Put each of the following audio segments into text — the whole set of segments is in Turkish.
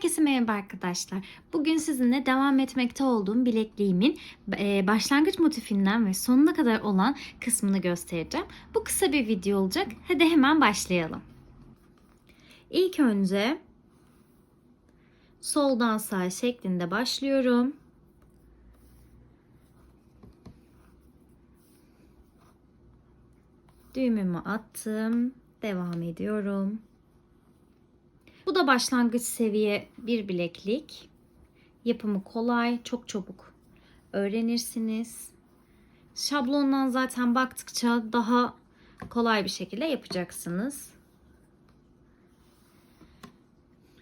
Herkese merhaba arkadaşlar. Bugün sizinle devam etmekte olduğum bilekliğimin e, başlangıç motifinden ve sonuna kadar olan kısmını göstereceğim. Bu kısa bir video olacak. Hadi hemen başlayalım. İlk önce soldan sağ şeklinde başlıyorum. Düğümümü attım. Devam ediyorum. Bu da başlangıç seviye bir bileklik. Yapımı kolay, çok çabuk öğrenirsiniz. Şablondan zaten baktıkça daha kolay bir şekilde yapacaksınız.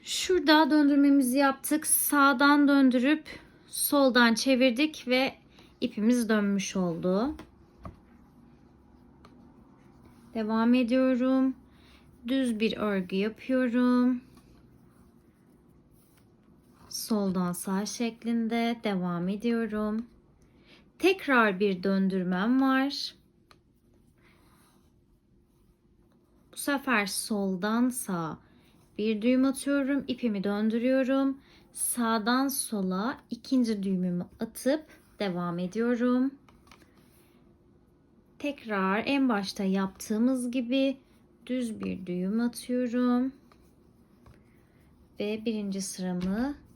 Şurada döndürmemizi yaptık. Sağdan döndürüp soldan çevirdik ve ipimiz dönmüş oldu. Devam ediyorum. Düz bir örgü yapıyorum. Soldan sağ şeklinde devam ediyorum. Tekrar bir döndürmem var. Bu sefer soldan sağa bir düğüm atıyorum. ipimi döndürüyorum. Sağdan sola ikinci düğümümü atıp devam ediyorum. Tekrar en başta yaptığımız gibi düz bir düğüm atıyorum. Ve birinci sıramı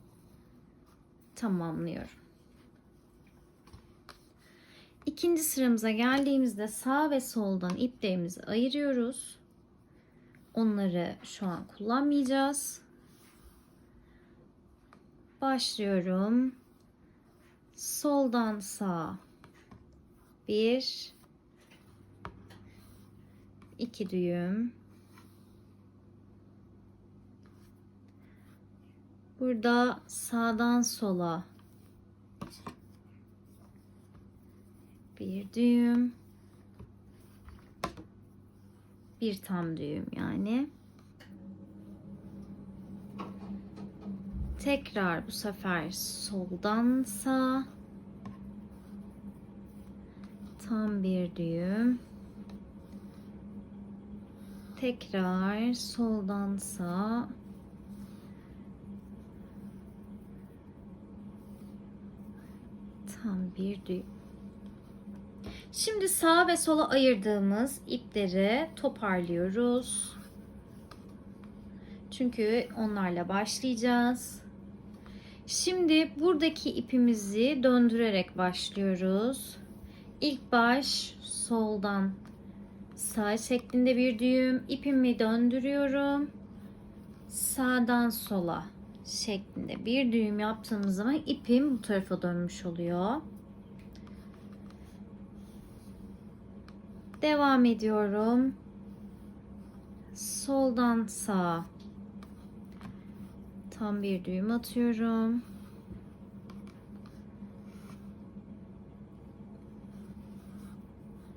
tamamlıyorum. İkinci sıramıza geldiğimizde sağ ve soldan iplerimizi ayırıyoruz. Onları şu an kullanmayacağız. Başlıyorum. Soldan sağ. Bir, iki düğüm. Burada sağdan sola bir düğüm. Bir tam düğüm yani. Tekrar bu sefer soldan sağ. Tam bir düğüm. Tekrar soldan sağ. Tam bir düğüm. Şimdi sağ ve sola ayırdığımız ipleri toparlıyoruz. Çünkü onlarla başlayacağız. Şimdi buradaki ipimizi döndürerek başlıyoruz. İlk baş soldan sağ şeklinde bir düğüm. ipimi döndürüyorum. Sağdan sola şeklinde bir düğüm yaptığımız zaman ipim bu tarafa dönmüş oluyor. Devam ediyorum. Soldan sağa tam bir düğüm atıyorum.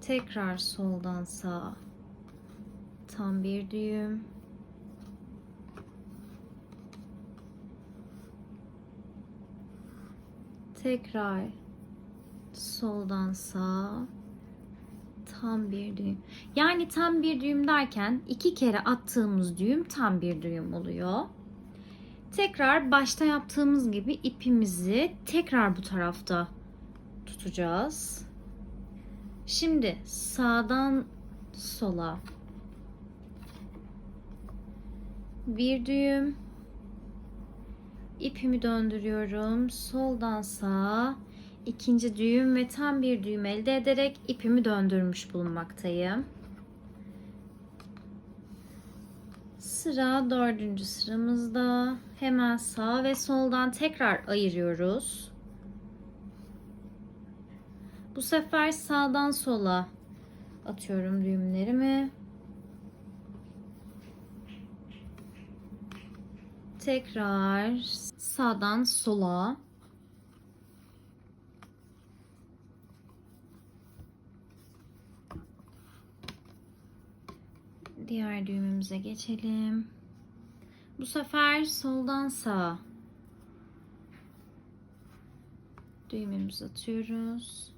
Tekrar soldan sağa tam bir düğüm. Tekrar soldan sağa tam bir düğüm. Yani tam bir düğüm derken iki kere attığımız düğüm tam bir düğüm oluyor. Tekrar başta yaptığımız gibi ipimizi tekrar bu tarafta tutacağız. Şimdi sağdan sola bir düğüm ipimi döndürüyorum. Soldan sağa ikinci düğüm ve tam bir düğüm elde ederek ipimi döndürmüş bulunmaktayım. Sıra dördüncü sıramızda hemen sağ ve soldan tekrar ayırıyoruz. Bu sefer sağdan sola atıyorum düğümlerimi. Tekrar sağdan sola Diğer düğümümüze geçelim. Bu sefer soldan sağa düğümümüzü atıyoruz.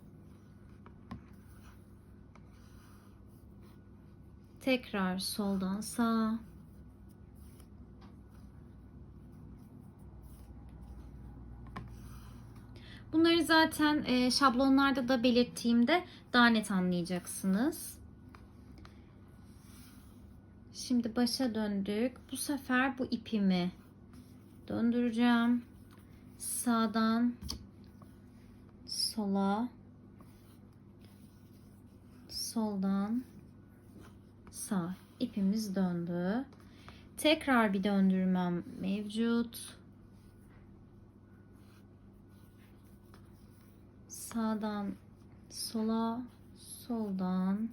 Tekrar soldan sağa Bunları zaten e, şablonlarda da belirttiğimde daha net anlayacaksınız. Şimdi başa döndük. Bu sefer bu ipimi döndüreceğim. Sağdan sola soldan sağ ipimiz döndü. Tekrar bir döndürmem mevcut. Sağdan sola, soldan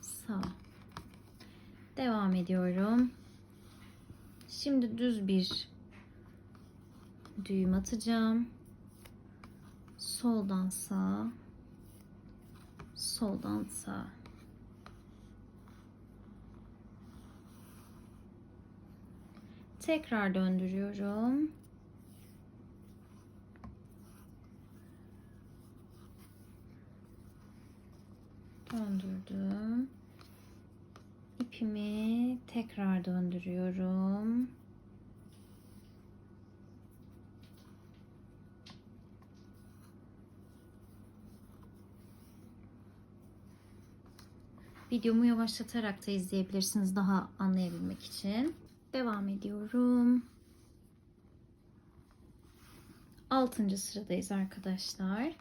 sağ. Devam ediyorum. Şimdi düz bir düğüm atacağım. Soldan sağ, soldan sağ. Tekrar döndürüyorum. Döndürdüm. İpimi tekrar döndürüyorum. Videomu yavaşlatarak da izleyebilirsiniz daha anlayabilmek için. Devam ediyorum. Altıncı sıradayız arkadaşlar.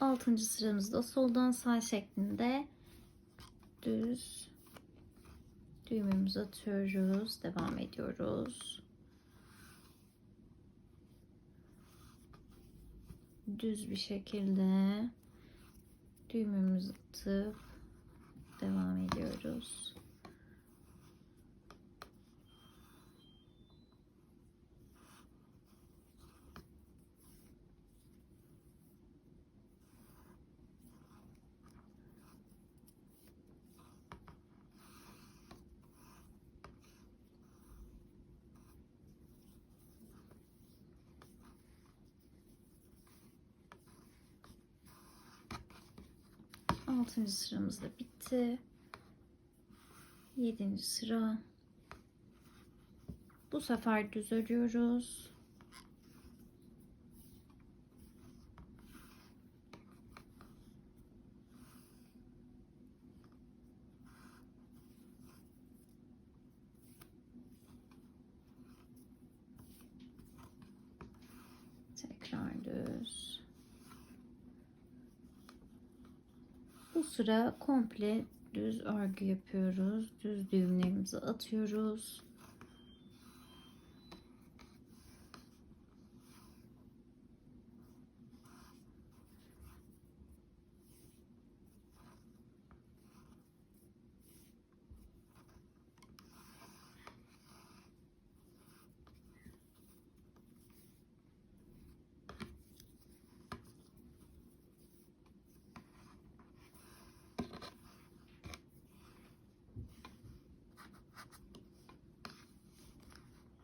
Altıncı sıramızda soldan sağ şeklinde düz düğümümüzü atıyoruz. Devam ediyoruz. Düz bir şekilde düğümümüzü atıp devam ediyoruz. Altıncı sıramız da bitti. Yedinci sıra. Bu sefer düz örüyoruz. Tekrar düz. Bu sıra komple düz örgü yapıyoruz. Düz düğümlerimizi atıyoruz.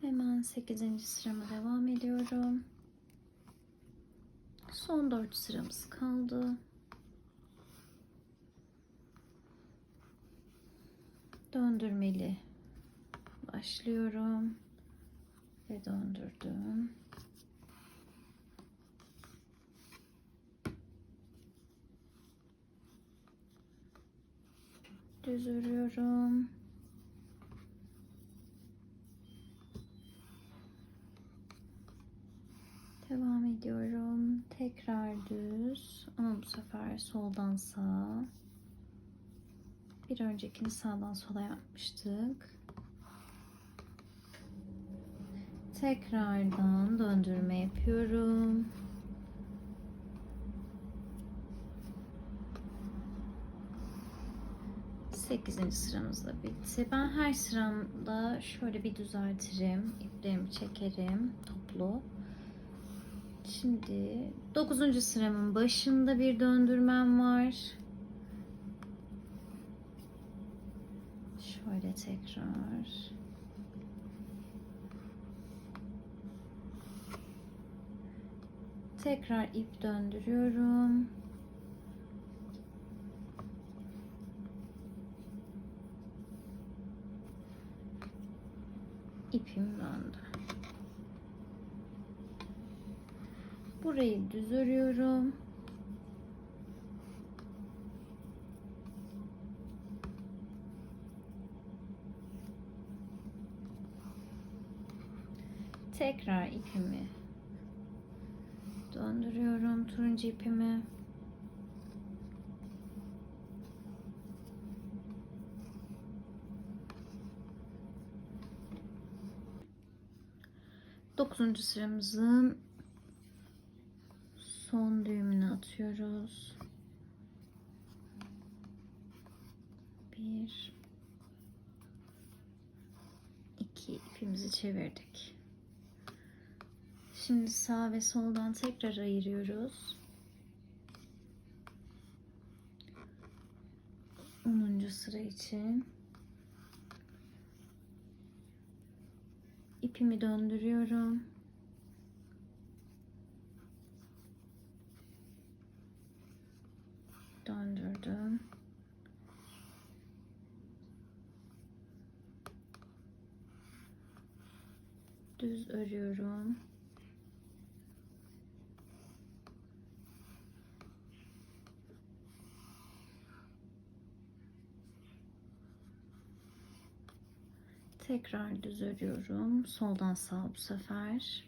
Hemen 8. sırama devam ediyorum. Son 4 sıramız kaldı. Döndürmeli başlıyorum ve döndürdüm. Düz örüyorum. Devam ediyorum. Tekrar düz ama bu sefer soldan sağa. Bir öncekini sağdan sola yapmıştık. Tekrardan döndürme yapıyorum. Sekizinci sıramız da bitti. Ben her sıramda şöyle bir düzeltirim. İplerimi çekerim toplu. Şimdi 9. sıramın başında bir döndürmem var. Şöyle tekrar. Tekrar ip döndürüyorum. ipim döndü. Burayı düz örüyorum. Tekrar ipimi döndürüyorum turuncu ipimi. Dokuzuncu sıramızın son düğümünü atıyoruz. Bir, iki ipimizi çevirdik. Şimdi sağ ve soldan tekrar ayırıyoruz. 10. sıra için ipimi döndürüyorum. Döndürdüm. Düz örüyorum. Tekrar düz örüyorum. Soldan sağa bu sefer.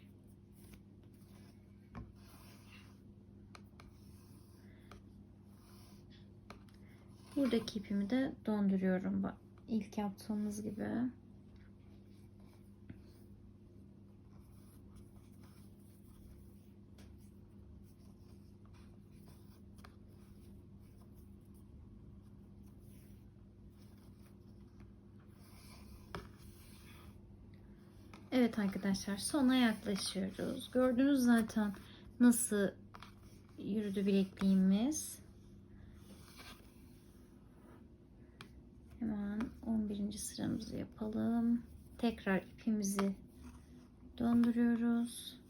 Buradaki ipimi de döndürüyorum. Bak ilk yaptığımız gibi. Evet arkadaşlar sona yaklaşıyoruz. Gördünüz zaten nasıl yürüdü bilekliğimiz. Hemen 11. sıramızı yapalım. Tekrar ipimizi döndürüyoruz.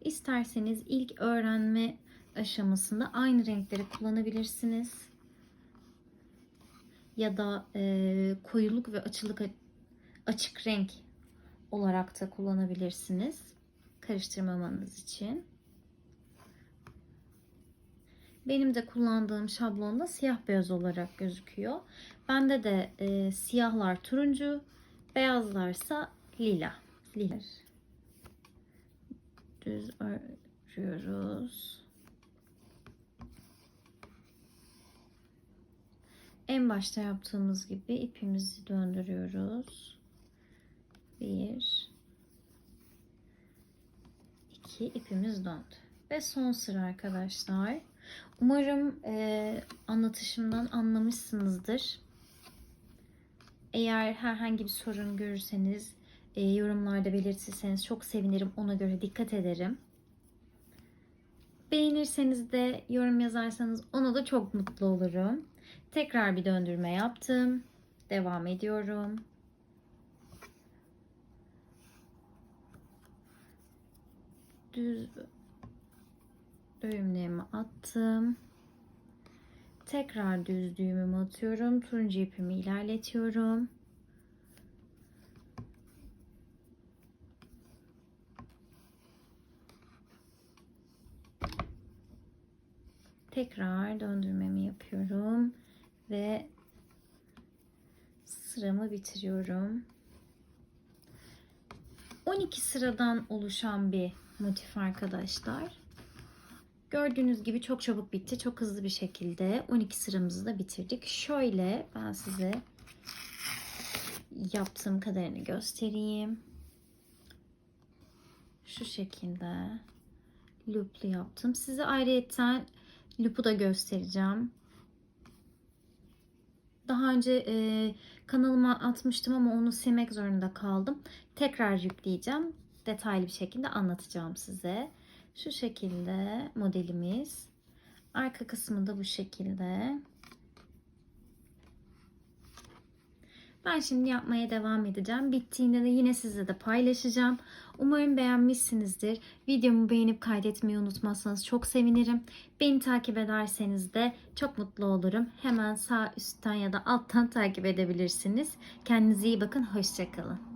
İsterseniz ilk öğrenme aşamasında aynı renkleri kullanabilirsiniz. Ya da e, koyuluk ve açılık açık renk olarak da kullanabilirsiniz. Karıştırmamanız için. Benim de kullandığım şablonda siyah beyaz olarak gözüküyor. Bende de e, siyahlar turuncu, beyazlarsa lila. Lila. Düz örüyoruz. En başta yaptığımız gibi ipimizi döndürüyoruz. Bir, iki ipimiz döndü. Ve son sıra arkadaşlar. Umarım e, anlatışımdan anlamışsınızdır. Eğer herhangi bir sorun görürseniz e, yorumlarda belirtirseniz çok sevinirim. Ona göre dikkat ederim. Beğenirseniz de yorum yazarsanız ona da çok mutlu olurum. Tekrar bir döndürme yaptım. Devam ediyorum. Düz düğümlerimi attım. Tekrar düz düğümümü atıyorum. Turuncu ipimi ilerletiyorum. Tekrar döndürmemi yapıyorum ve sıramı bitiriyorum. 12 sıradan oluşan bir motif arkadaşlar. Gördüğünüz gibi çok çabuk bitti. Çok hızlı bir şekilde 12 sıramızı da bitirdik. Şöyle ben size yaptığım kadarını göstereyim. Şu şekilde looplu yaptım. Size ayrıyetten loop'u da göstereceğim. Daha önce e, kanalıma atmıştım ama onu silmek zorunda kaldım. Tekrar yükleyeceğim. Detaylı bir şekilde anlatacağım size. Şu şekilde modelimiz. Arka kısmı da bu şekilde. Ben şimdi yapmaya devam edeceğim. Bittiğinde de yine sizle de paylaşacağım. Umarım beğenmişsinizdir. Videomu beğenip kaydetmeyi unutmazsanız çok sevinirim. Beni takip ederseniz de çok mutlu olurum. Hemen sağ üstten ya da alttan takip edebilirsiniz. Kendinize iyi bakın. Hoşçakalın.